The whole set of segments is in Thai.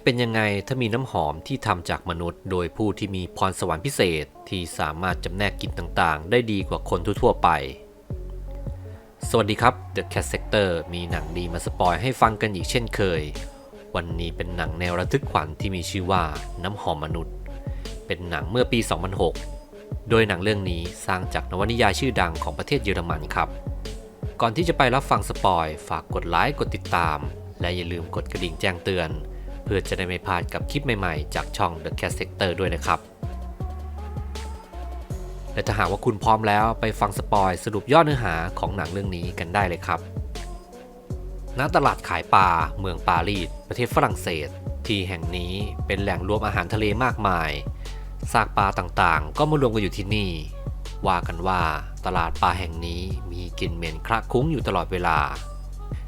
จะเป็นยังไงถ้ามีน้ำหอมที่ทำจากมนุษย์ โดยผู้ที่มีพรสวรรค์พิเศษที่สามารถจำแนกกลิ่นต่างๆ ได้ดีกว่าคนทั่วๆไป สวัสดีครับ The Cat Sector มีหนังดีมาสปอยให้ฟังกันอีกเช่นเคย วันนี้เป็นหนังแนวระทึกขวัญที่มีชื่อว่าน้ำหอมมนุษย์ เป็นหนังเมื่อปี 2006 โดยหนังเรื่องนี้สร้างจากนวนิยายชื่อดังของประเทศเยอรมันครับ ก่อนที่จะไปรับฟังสปอยฝากกดไลค์กดติดตาม และอย่าลืมกดกระดิ่งแจ้งเตือน พื่อจะได้ไม่พลาดกับคลิปใหม่ๆ จากช่อง The Cat Sector ด้วยนะครับและถ้าหากว่าคุณพร้อมแล้วไปฟังสปอยสรุปย่อเนื้อหาของหนังเรื่องนี้กันได้เลยครับณตลาดขายปลาเมืองปารีสประเทศฝรั่งเศส ที่แห่งนี้เป็นแหล่งรวมอาหารทะเลมากมายซากปลาต่างๆ ก็มารวมกันอยู่ที่นี่ ว่ากันว่าตลาดปลาแห่งนี้มีกลิ่นเหม็นคละคลุ้งอยู่ตลอดเวลา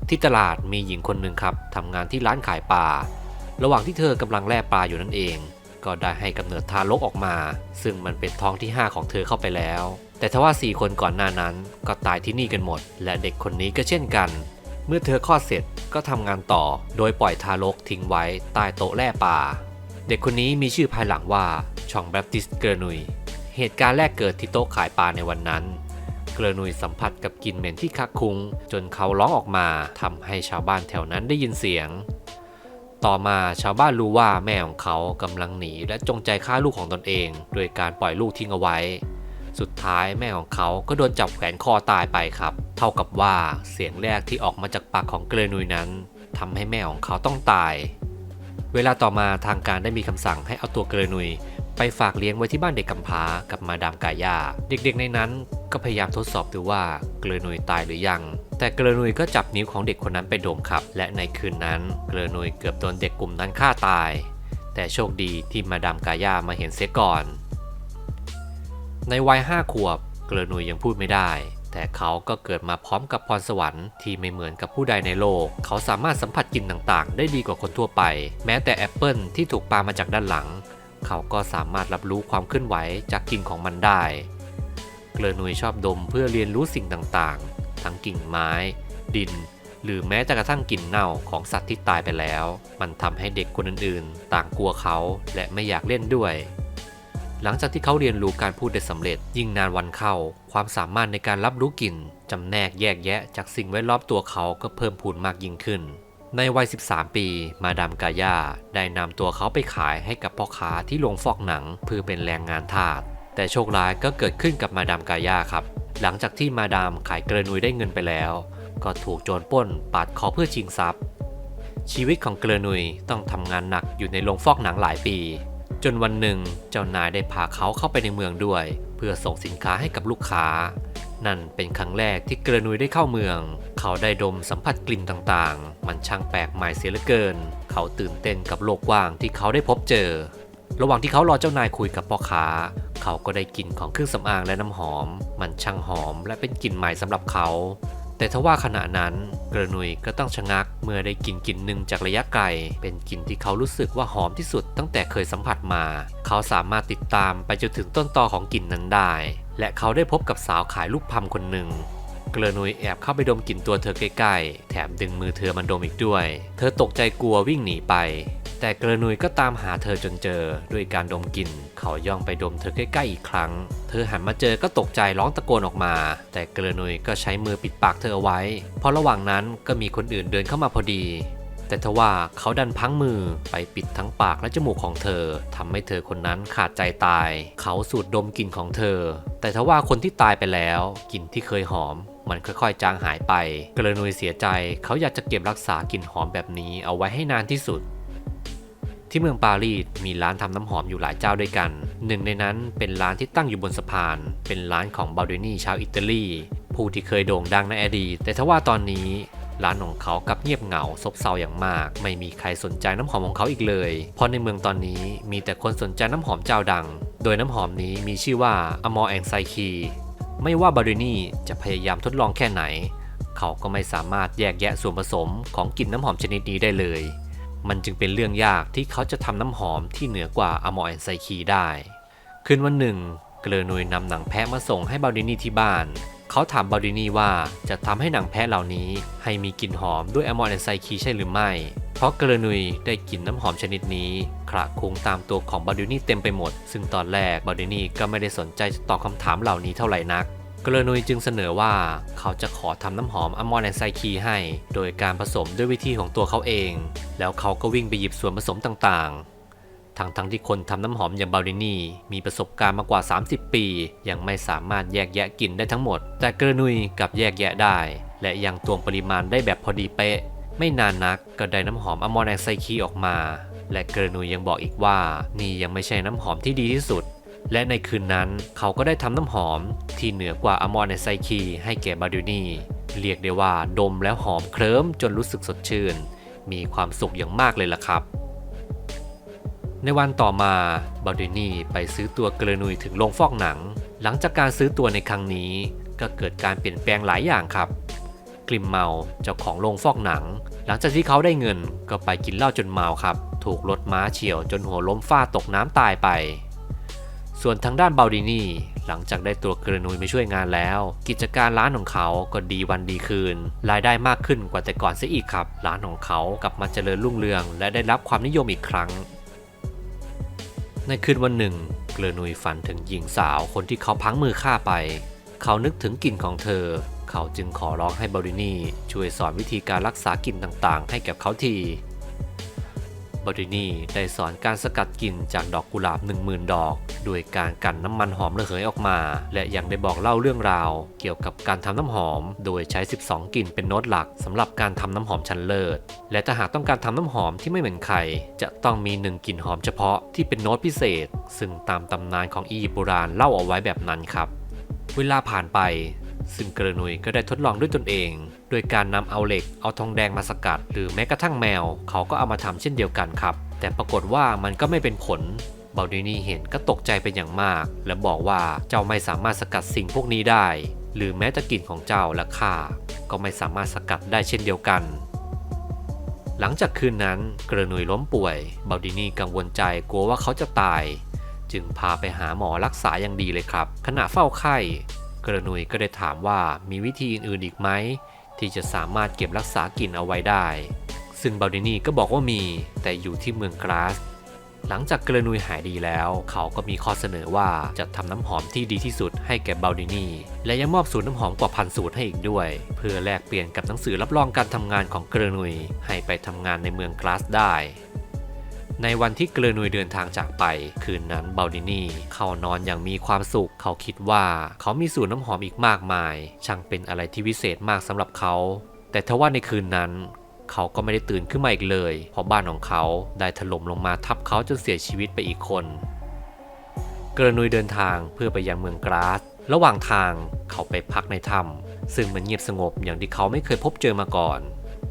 ที่ตลาดมีหญิงคนหนึ่งครับทำงานที่ร้านขายปลา ระหว่างที่เธอกำลังแล่ปลาอยู่นั่นเอง ก็ได้ให้กำเนิดทารกออกมา ซึ่งมันเป็นท้องที่ 5 ของเธอเข้าไปแล้ว แต่ทว่า 4 คนก่อนหน้านั้นก็ตายที่นี่กันหมด และเด็กคนนี้ก็เช่นกัน เมื่อเธอคลอดเสร็จก็ทำงานต่อ โดยปล่อยทารกทิ้งไว้ใต้โต๊ะแล่ปลาเด็กคนนี้มีชื่อภายหลังว่าชองแบปติสเกอร์นุย เหตุการณ์แรกเกิดที่โต๊ะขายปลาในวันนั้น เกลือนุยสัมผัสกับกลิ่นเหม็นที่คักคุ้ง จนเขาร้องออกมาทำให้ชาวบ้านแถวนั้นได้ยินเสียง ต่อมาชาวบ้านรู้ว่าแม่ของเขากำลังหนีและจงใจฆ่าลูกของตนเอง โดยการปล่อยลูกทิ้งเอาไว้ สุดท้ายแม่ของเขาก็โดนจับแขวนคอตายไปครับ เท่ากับว่าเสียงแรกที่ออกมาจากปากของเกรนุยนั้นทำให้แม่ของเขาต้องตาย เวลาต่อมาทางการได้มีคำสั่งให้เอาตัวเกรนุย ไปฝากเลี้ยงไว้ที่บ้านเด็กกำพร้ากับมาดามกายาเด็กๆในนั้นก็พยายามทดสอบดูว่าเกลอนุยตายหรือยัง แต่เกลอนุยก็จับนิ้วของเด็กคนนั้นไปโดมครับ และในคืนนั้นเกลอนุยเกือบโดนเด็กกลุ่มนั้นฆ่าตาย แต่โชคดีที่มาดามกายามาเห็นเสียก่อน ในวัยห้าขวบเกลอนุยยังพูดไม่ได้แต่เขาก็เกิดมาพร้อมกับพรสวรรค์ที่ไม่เหมือนกับผู้ใดในโลก เขาสามารถสัมผัสกลิ่นต่างๆ ได้ดีกว่าคนทั่วไป แม้แต่แอปเปิลที่ถูกปามาจากด้านหลัง เขาก็สามารถรับรู้ความเคลื่อนไหวจากกลิ่นของมันได้ เกลอนุยชอบดมเพื่อเรียนรู้สิ่งต่างๆ ทั้งกิ่งไม้ ดิน หรือแม้แต่กระทั่งกลิ่นเน่าของสัตว์ที่ตายไปแล้ว มันทำให้เด็กคนอื่นๆ ต่างกลัวเขาและไม่อยากเล่นด้วย หลังจากที่เขาเรียนรู้การพูดได้สำเร็จ ยิ่งนานวันเข้า ความสามารถในการรับรู้กลิ่นจำแนกแยกแยะจากสิ่งแวดล้อมตัวเขาก็เพิ่มพูนมากยิ่งขึ้น ในวัย 13 ปี มาดามกายาได้นำตัวเขาไปขายให้กับพ่อค้าที่โรงฟอกหนังเพื่อเป็นแรงงานทาส แต่โชคร้ายก็เกิดขึ้นกับมาดามกายาครับ หลังจากที่มาดามขายเกรนุยได้เงินไปแล้ว ก็ถูกโจรปล้นปาดคอเพื่อชิงทรัพย์ ชีวิตของเกรนุยต้องทำงานหนักอยู่ในโรงฟอกหนังหลายปี จนวันหนึ่งเจ้านายได้พาเขาเข้าไปในเมืองด้วย เพื่อส่งสินค้าให้กับลูกค้า นั่นเป็นครั้งแรกที่เกรนุยได้เข้าเมือง เขาได้ดมสัมผัสกลิ่นต่างๆ มันช่างแปลกใหม่เสียเหลือเกิน เขาตื่นเต้นกับโลกกว้างที่เขาได้พบเจอ ระหว่างที่เขารอเจ้านายคุยกับพ่อค้า เขาก็ได้กลิ่นของเครื่องสำอางและน้ำหอม มันช่างหอมและเป็นกลิ่นใหม่สำหรับเขา แต่ทว่าขณะนั้นกระนุยก็ต้องชะงักเมื่อได้กลิ่นกลิ่นหนึ่งจากระยะไกล เป็นกลิ่นที่เขารู้สึกว่าหอมที่สุดตั้งแต่เคยสัมผัสมา เขาสามารถติดตามไปจนถึงต้นตอของกลิ่นนั้นได้ และเขาได้พบกับสาวขายลูกพัมคนหนึ่ง เกลนุยแอบเข้าไปดมกลิ่นตัวเธอใกล้ๆ แถมดึงมือเธอมันดมอีกด้วย เธอตกใจกลัววิ่งหนีไป แต่เกลนุยก็ตามหาเธอจนเจอด้วยการดมกลิ่น เขาย่องไปดมเธอใกล้ๆอีกครั้ง เธอหันมาเจอก็ตกใจร้องตะโกนออกมา แต่เกลนุยก็ใช้มือปิดปากเธอเอาไว้ เพราะระหว่างนั้นก็มีคนอื่นเดินเข้ามาพอดี แต่ทว่าเขาดันพังมือไปปิดทั้งปากและจมูกของเธอทำให้เธอคนนั้นขาดใจตาย เขาสูดดมกลิ่นของเธอ แต่ทว่าคนที่ตายไปแล้วกลิ่นที่เคยหอมมันค่อยๆ จางหายไป กรนุยเสียใจ เขาอยากจะเก็บรักษากลิ่นหอมแบบนี้เอาไว้ให้นานที่สุด ที่เมืองปารีสมีร้านทำน้ำหอมอยู่หลายเจ้าด้วยกัน หนึ่งในนั้นเป็นร้านที่ตั้งอยู่บนสะพาน เป็นร้านของบาเดนีชาวอิตาลี ผู้ที่เคยโด่งดังในอดีต แต่ทว่าตอนนี้ ร้านของเขากับเงียบเหงาซบเซาอย่างมาก ไม่มีใครสนใจน้ำหอมของเขาอีกเลย เพราะในเมืองตอนนี้มีแต่คนสนใจน้ำหอมเจ้าดัง โดยน้ำหอมนี้มีชื่อว่าอมอแองไซคีไม่ว่าบาเดนี่จะพยายามทดลองแค่ไหน เขาก็ไม่สามารถแยกแยะส่วนผสมของกลิ่นน้ำหอมชนิดนี้ได้เลย มันจึงเป็นเรื่องยากที่เขาจะทำน้ำหอมที่เหนือกว่าอมอแอนไซคีได้ คืนวันหนึ่ง เกลอนุยนำหนังแพะมาส่งให้บาเดนี่ที่บ้าน เขาถามบาดินีว่าจะทำให้หนังแพะเหล่านี้ ให้มีกลิ่นหอมด้วยแอะมอนแอนไซคีใช่หรือไม่ เพราะเกรนุยได้กลิ่นน้ำหอมชนิดนี้คละคุ้งตามตัวของบาดินีเต็มไปหมด ซึ่งตอนแรกบาดินีก็ไม่ได้สนใจจะตอบคำถามเหล่านี้เท่าไหร่นักกรนุยจึงเสนอว่าเขาจะขอทำน้ำหอมอะมอนแอนไซคีให้ โดยการผสมด้วยวิธีของตัวเขาเอง แล้วเขาก็วิ่งไปหยิบส่วนผสมต่างๆ ทั้งทั้งที่คนทำน้ำหอมอย่างบารินีมีประสบการณ์มากกว่า 30 ปี ยังไม่สามารถแยกแยะกลิ่นได้ทั้งหมด แต่กระนุยกับแยกแยะได้ และยังตวงปริมาณได้แบบพอดีเป๊ะ ไม่นานนักก็ได้น้ำหอมอมอนแอนไซคีออกมา และกระนุยยังบอกอีกว่า นี่ยังไม่ใช่น้ำหอมที่ดีที่สุด และในคืนนั้นเขาก็ได้ทำน้ำหอมที่เหนือกว่าอมอนแอนไซคีให้แก่บารินีเรียกได้ว่าดมแล้วหอมเคลิ้มจนรู้สึกสดชื่น มีความสุขอย่างมากเลยล่ะครับ ในวันต่อมาบาดินีไปซื้อตัวเกรนุยถึงโรงฟอกหนัง หลังจากการซื้อตัวในครั้งนี้ ก็เกิดการเปลี่ยนแปลงหลายอย่างครับ กลิมเมาเจ้าของโรงฟอกหนัง หลังจากที่เขาได้เงินก็ไปกินเหล้าจนเมาครับ ถูกรถม้าเฉียวจนหัวล้มฟาดตกน้ำตายไป ส่วนทางด้านบาดินีหลังจากได้ตัวเกรนุยมาช่วยงานแล้ว กิจการร้านของเขาก็ดีวันดีคืน รายได้มากขึ้นกว่าแต่ก่อนเสียอีกครับ ร้านของเขากลับมาเจริญรุ่งเรือง และได้รับความนิยมอีกครั้ง ในคืนวันหนึ่ง เกลนุยฝันถึงหญิงสาวคนที่เขาพังมือฆ่าไป เขานึกถึงกลิ่นของเธอ เขาจึงขอร้องให้บรินีช่วยสอนวิธีการรักษากลิ่นต่างๆ ให้กับเขาที บรินีได้สอนการสกัดกลิ่นจากดอกกุหลาบ 10,000 ดอก โดยการกันน้ำมันหอมระเหยออกมา และยังได้บอกเล่าเรื่องราว เกี่ยวกับการทำน้ำหอม โดยใช้ 12 กลิ่นเป็นโน้ตหลักสำหรับการทำน้ำหอมชั้นเลิศ และถ้าหากต้องการทำน้ำหอมที่ไม่เหมือนใคร จะต้องมีหนึ่งกลิ่นหอมเฉพาะที่เป็นโน้ตพิเศษ ซึ่งตามตำนานของอียิปต์โบราณเล่าเอาไว้แบบนั้นครับ เวลาผ่านไป ซึ่งเกรนุยก็ได้ทดลองด้วยตนเอง โดยการนำเอาเหล็กเอาทองแดงมาสกัด หรือแม้กระทั่งแมว เขาก็เอามาทำเช่นเดียวกันครับ แต่ปรากฏว่ามันก็ไม่เป็นผลเบาดินีเห็นก็ตกใจเป็นอย่างมาก และบอกว่าเจ้าไม่สามารถสกัดสิ่งพวกนี้ได้ หรือแม้แต่กลิ่นของเจ้าและข้าก็ไม่สามารถสกัดได้เช่นเดียวกัน หลังจากคืนนั้นเกรนุยล้มป่วยเบาดินีกังวลใจกลัวว่าเขาจะตาย จึงพาไปหาหมอรักษาอย่างดีเลยครับ ขณะเฝ้าไข้ กระนุยก็ได้ถามว่ามีวิธีอื่นๆอีกไหมที่จะสามารถเก็บรักษากลิ่นเอาไว้ได้ ซึ่งบาดินีก็บอกว่ามีแต่อยู่ที่เมืองกราส หลังจากกระนุยหายดีแล้ว เขาก็มีข้อเสนอว่าจะทำน้ำหอมที่ดีที่สุดให้แก่บาดินีและยังมอบสูตรน้ำหอมกว่าพันสูตรให้อีกด้วย เพื่อแลกเปลี่ยนกับหนังสือรับรองการทำงานของกระนุยให้ไปทำงานในเมืองกราสได้ ในวันที่เกรนุยเดินทางจากไป คืนนั้นเบาดินีเขานอนอย่างมีความสุข เขาคิดว่าเขามีสูตรน้ำหอมอีกมากมาย ช่างเป็นอะไรที่วิเศษมากสำหรับเขา แต่ทว่าในคืนนั้นเขาก็ไม่ได้ตื่นขึ้นมาอีกเลย เพราะบ้านของเขาได้ถล่มลงมาทับเขาจนเสียชีวิตไปอีกคน เกรนุยเดินทางเพื่อไปยังเมืองกราส ระหว่างทางเขาไปพักในถ้ำซึ่งมันเงียบสงบอย่างที่เขาไม่เคยพบเจอมาก่อน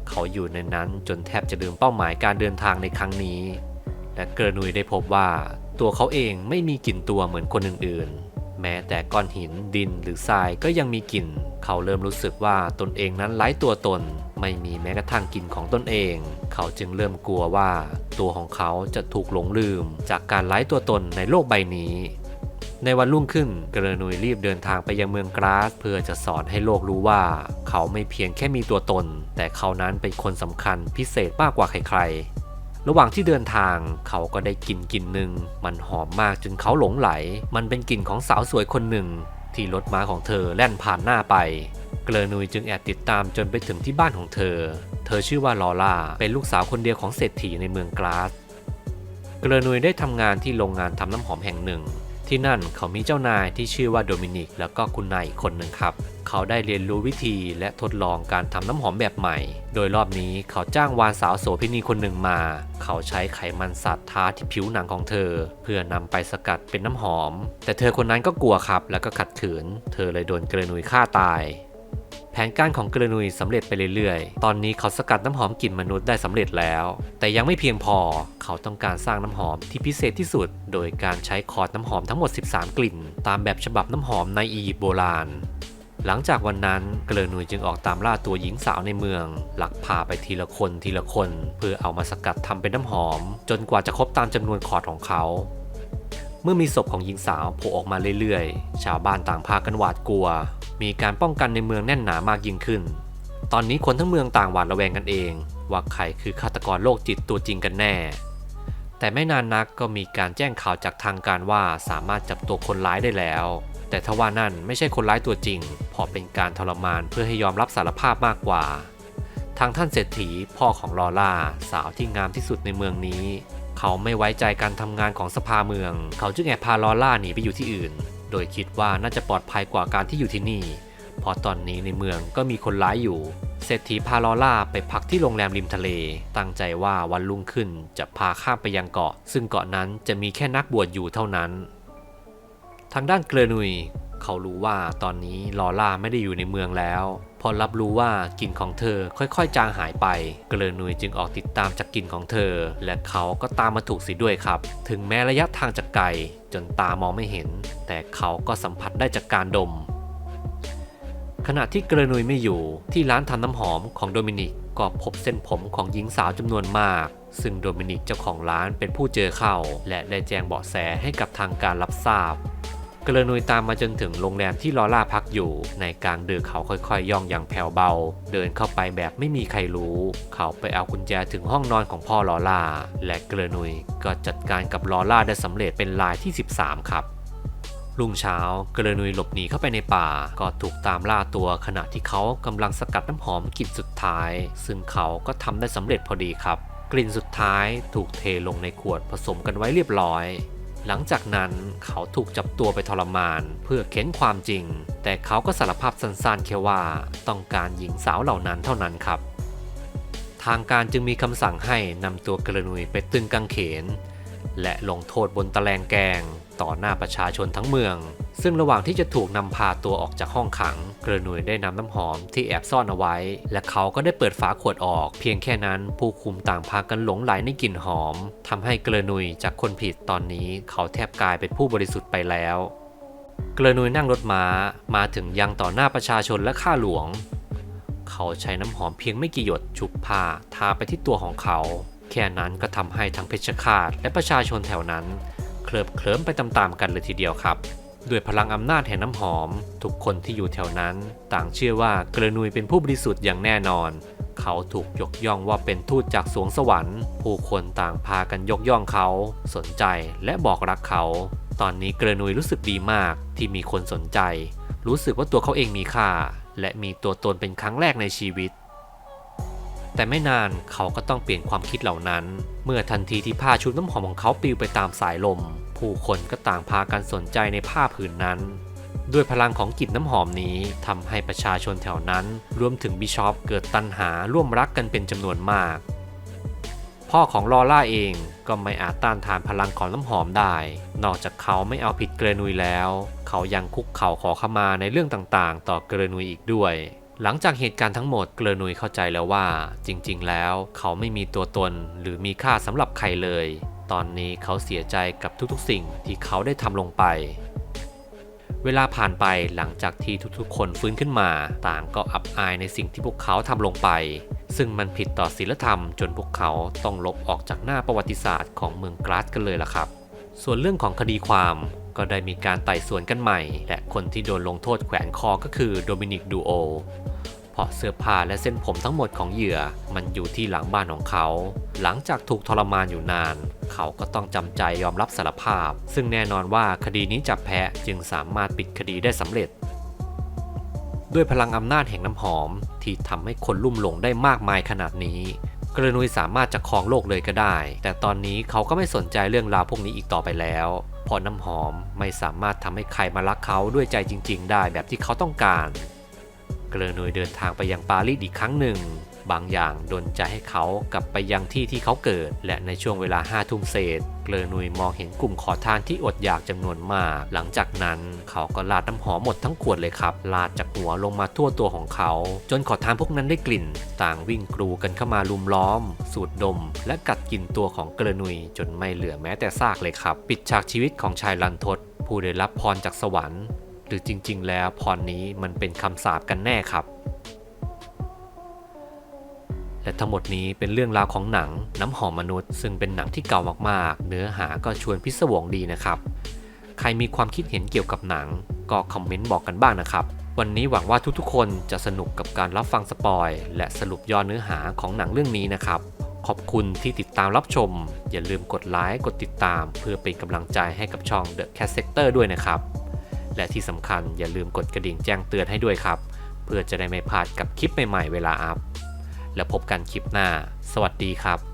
เขาอยู่ในนั้นจนแทบจะลืมเป้าหมายการเดินทางในครั้งนี้ และเกรนุยได้พบว่า ตัวเขาเองไม่มีกลิ่นตัวเหมือนคนอื่นๆ แม้แต่ก้อนหินดินหรือทรายก็ยังมีกลิ่น เขาเริ่มรู้สึกว่าตนเองนั้นไร้ตัวตน ไม่มีแม้กระทั่งกลิ่นของตนเอง เขาจึงเริ่มกลัวว่า ตัวของเขาจะถูกหลงลืม จากการไร้ตัวตนในโลกใบนี้ในวันรุ่งขึ้นเกรนุยรีบเดินทางไปยังเมืองกราส เพื่อจะสอนให้โลกรู้ว่า เขาไม่เพียงแค่มีตัวตน แต่เขานั้นเป็นคนสำคัญพิเศษมากกว่าใครๆ ระหว่างที่เดินทางเขาก็ได้กลิ่นกลิ่นหนึ่งมันหอมมากจนเขาหลงไหล มันเป็นกลิ่นของสาวสวยคนหนึ่ง ที่รถม้าของเธอแล่นผ่านหน้าไป เกรนุยจึงแอบติดตามจนไปถึงที่บ้านของเธอ เธอชื่อว่าลอล่าเป็นลูกสาวคนเดียวของเศรษฐีในเมืองกราส เกรนุยได้ทำงานที่โรงงานทำน้ำหอมแห่งหนึ่ง ที่นั่นเขามีเจ้านายที่ชื่อว่าโดมินิก แล้วก็คุณนายอีกคนหนึ่งครับ เขาได้เรียนรู้วิธีและทดลองการทำน้ำหอมแบบใหม่ โดยรอบนี้เขาจ้างวานสาวโสเภณีคนหนึ่งมา เขาใช้ไขมันสัตว์ทาที่ผิวหนังของเธอ เพื่อนำไปสกัดเป็นน้ำหอม แต่เธอคนนั้นก็กลัวครับ แล้วก็ขัดขืน เธอเลยโดนเกรนุยฆ่าตาย แผนการของเกรนุยสำเร็จไปเรื่อยๆ ตอนนี้เขาสกัดน้ำหอมกลิ่นมนุษย์ได้สำเร็จแล้ว แต่ยังไม่เพียงพอ เขาต้องการสร้างน้ำหอมที่พิเศษที่สุด โดยการใช้คอร์ดน้ำหอมทั้งหมด 13 กลิ่น ตามแบบฉบับน้ำหอมในอียิปต์โบราณ หลังจากวันนั้นเกรนุยจึงออกตามล่าตัวหญิงสาวในเมือง หลักพาไปทีละคนทีละคน เพื่อเอามาสกัดทำเป็นน้ำหอม จนกว่าจะครบตามจำนวนคอร์ดของเขา เมื่อมีศพของหญิงสาวโผล่ออกมาเรื่อยๆ ชาวบ้านต่างพากันหวาดกลัว มีการป้องกันในเมืองแน่นหนามากยิ่งขึ้น ตอนนี้คนทั้งเมืองต่างหวาดระแวงกันเอง ว่าใครคือฆาตกรโรคจิตตัวจริงกันแน่ แต่ไม่นานนักก็มีการแจ้งข่าวจากทางการว่าสามารถจับตัวคนร้ายได้แล้ว แต่ทว่านั่นไม่ใช่คนร้ายตัวจริงเพราะเป็นการทรมานเพื่อให้ยอมรับสารภาพมากกว่า ทางท่านเศรษฐีพ่อของลอล่าสาวที่งามที่สุดในเมืองนี้ เขาไม่ไว้ใจการทำงานของสภาเมือง เขาจึงแอบพาลอล่าหนีไปอยู่ที่อื่น โดยคิดว่าน่าจะปลอดภัยกว่าการที่อยู่ที่นี่เพราะตอนนี้ในเมืองก็มีคนร้ายอยู่ เศรษฐีพาลอล่าไปพักที่โรงแรมริมทะเล ตั้งใจว่าวันรุ่งขึ้นจะพาข้ามไปยังเกาะ ซึ่งเกาะนั้นจะมีแค่นักบวชอยู่เท่านั้น ทางด้านเกลนุย เขารู้ว่าตอนนี้ลอล่าไม่ได้อยู่ในเมืองแล้ว พอรับรู้ว่ากลิ่นของเธอค่อยๆ จางหายไป เกลอนุยจึงออกติดตามจากกลิ่นของเธอ และเขาก็ตามมาถูกสิด้วยครับ ถึงแม้ระยะทางจะไกลจนตามองไม่เห็น แต่เขาก็สัมผัสได้จากการดม ขณะที่เกรนุยไม่อยู่ที่ร้านทำน้ำหอมของโดมินิกก็พบเส้นผมของหญิงสาวจำนวนมาก ซึ่งโดมินิกเจ้าของร้านเป็นผู้เจอเข้า และได้แจ้งเบาะแสให้กับทางการรับทราบ กรนุยตามมาจนถึงโรงแรมที่ลอล่าพักอยู่ในกลางดึกเขาค่อยๆ ย่องอย่างแผ่วเบา เดินเข้าไปแบบไม่มีใครรู้ เขาไปเอากุญแจถึงห้องนอนของพ่อลอล่า และเกรนุยก็จัดการกับลอล่าได้สำเร็จเป็นรายที่ 13 ครับรุ่งเช้าเกรนุยหลบหนีเข้าไปในป่า ก็ถูกตามล่าตัวขณะที่เขากำลังสกัดน้ำหอมกลิ่นสุดท้าย ซึ่งเขาก็ทำได้สำเร็จพอดีครับ กลิ่นสุดท้ายถูกเทลงในขวดผสมกันไว้เรียบร้อย หลังจากนั้นเขาถูกจับตัวไปทรมานเพื่อเค้นความจริง แต่เขาก็สารภาพสั้นๆแค่ว่าต้องการหญิงสาวเหล่านั้นเท่านั้นครับ ทางการจึงมีคำสั่งให้นำตัวกระนุยไปตึงกางเขน และลงโทษบนตะแลงแกง ต่อหน้าประชาชนทั้งเมือง ซึ่งระหว่างที่จะถูกนำพาตัวออกจากห้องขัง เกรนุยได้นำน้ำหอมที่แอบซ่อนเอาไว้ และเขาก็ได้เปิดฝาขวดออก เพียงแค่นั้นผู้คุมต่างพากันหลงไหลในกลิ่นหอมทำให้เกรนุยจากคนผิดตอนนี้ เขาแทบกลายเป็นผู้บริสุทธิ์ไปแล้วเกรนุยนั่งรถม้ามาถึงยังต่อหน้าประชาชนและข้าหลวง เขาใช้น้ำหอมเพียงไม่กี่หยดชุบผ้าทาไปที่ตัวของเขา แค่นั้นก็ทำให้ทั้งเพชฌฆาตและประชาชนแถวนั้น เคลิบเคลิ้มไปตามๆกันเลยทีเดียวครับด้วยพลังอำนาจแห่งน้ำหอม ทุกคนที่อยู่แถวนั้น ต่างเชื่อว่าเกรนุยเป็นผู้บริสุทธิ์อย่างแน่นอน เขาถูกยกย่องว่าเป็นทูตจากสวงสวรรค์ ผู้คนต่างพากันยกย่องเขา สนใจและบอกรักเขา ตอนนี้เกรนุยรู้สึกดีมากที่มีคนสนใจ รู้สึกว่าตัวเขาเองมีค่า และมีตัวตนเป็นครั้งแรกในชีวิต แต่ไม่นานเขาก็ต้องเปลี่ยนความคิดเหล่านั้น เมื่อทันทีที่ผ้าชุบน้ำหอมของเขาปลิวไปตามสายลม ผู้คนก็ต่างพากันสนใจในผ้าผืนนั้น ด้วยพลังของกลิ่นน้ำหอมนี้ทำให้ประชาชนแถวนั้น รวมถึงบิชอปเกิดตัณหาร่วมรักกันเป็นจำนวนมาก พ่อของลอล่าเองก็ไม่อาจต้านทานพลังของน้ำหอมได้ นอกจากเขาไม่เอาผิดเกรนุยแล้ว เขายังคุกเข่าขอขมาในเรื่องต่างๆ ต่อเกรนุยอีกด้วย หลังจากเหตุการณ์ทั้งหมดเกรนุยเข้าใจแล้วว่า จริงๆ แล้วเขาไม่มีตัวตนหรือมีค่าสำหรับใครเลย ตอนนี้เขาเสียใจกับทุกๆ สิ่งที่เขาได้ทำลงไป เวลาผ่านไปหลังจากที่ทุกๆ คนฟื้นขึ้นมา ต่างก็อับอายในสิ่งที่พวกเขาทำลงไป ซึ่งมันผิดต่อศีลธรรมจนพวกเขาต้องลบออกจากหน้าประวัติศาสตร์ของเมืองกราสกันเลยล่ะครับ ส่วนเรื่องของคดีความก็ได้มีการไต่สวนกันใหม่ และคนที่โดนลงโทษแขวนคอก็คือโดมินิกดูโอเพราะเสื้อผ้าและเส้นผมทั้งหมดของเหยื่อมันอยู่ที่หลังบ้านของเขา หลังจากถูกทรมานอยู่นาน เขาก็ต้องจำใจยอมรับสารภาพ ซึ่งแน่นอนว่าคดีนี้จับแพะจึงสามารถปิดคดีได้สำเร็จ ด้วยพลังอำนาจแห่งน้ำหอมที่ทำให้คนลุ่มหลงได้มากมายขนาดนี้ กรนุยสามารถจะครองโลกเลยก็ได้ แต่ตอนนี้เขาก็ไม่สนใจเรื่องราวพวกนี้อีกต่อไปแล้วเพราะน้ำหอมไม่สามารถทำให้ใครมารักเขาด้วยใจจริง ๆ ได้แบบที่เขาต้องการ เกระนุยเดินทางไปยังปารีสอีกครั้งหนึ่ง บางอย่างดนใจให้เขากลับไปยังที่ที่เขาเกิด และในช่วงเวลาห้าทุ่มเศษเกลอนุยมองเห็นกลุ่มขอทานที่อดอยากจำนวนมาก หลังจากนั้นเขาก็ลาดน้ำหอมหมดทั้งขวดเลยครับ ลาดจากหัวลงมาทั่วตัวของเขา จนขอทานพวกนั้นได้กลิ่น ต่างวิ่งกรูกันเข้ามาลุมล้อม สูดดม และกัดกินตัวของเกลอนุยจนไม่เหลือแม้แต่ซากเลยครับ ปิดฉากชีวิตของชายลันทดผู้ได้รับพรจากสวรรค์ หรือจริง ๆ แล้วพรนี้มันเป็นคำสาปกันแน่ครับ และทั้งหมดนี้เป็นเรื่องราวของหนังน้ำหอมมนุษย์ ซึ่งเป็นหนังที่เก่ามากๆ เนื้อหาก็ชวนพิศวงดีนะครับ ใครมีความคิดเห็นเกี่ยวกับหนัง ก็คอมเมนต์บอกกันบ้างนะครับ วันนี้หวังว่าทุกๆ คนจะสนุกกับการรับฟังสปอยและสรุปย่อเนื้อหาของหนังเรื่องนี้นะครับขอบคุณที่ติดตามรับชม อย่าลืมกดไลค์กดติดตาม เพื่อเป็นกำลังใจให้กับช่อง The Cat Sector ด้วยนะครับ และที่สำคัญอย่าลืมกดกระดิ่งแจ้งเตือนให้ด้วยครับ เพื่อจะได้ไม่พลาดกับคลิปใหม่ๆเวลาอัพ แล้วพบกันคลิปหน้า สวัสดีครับ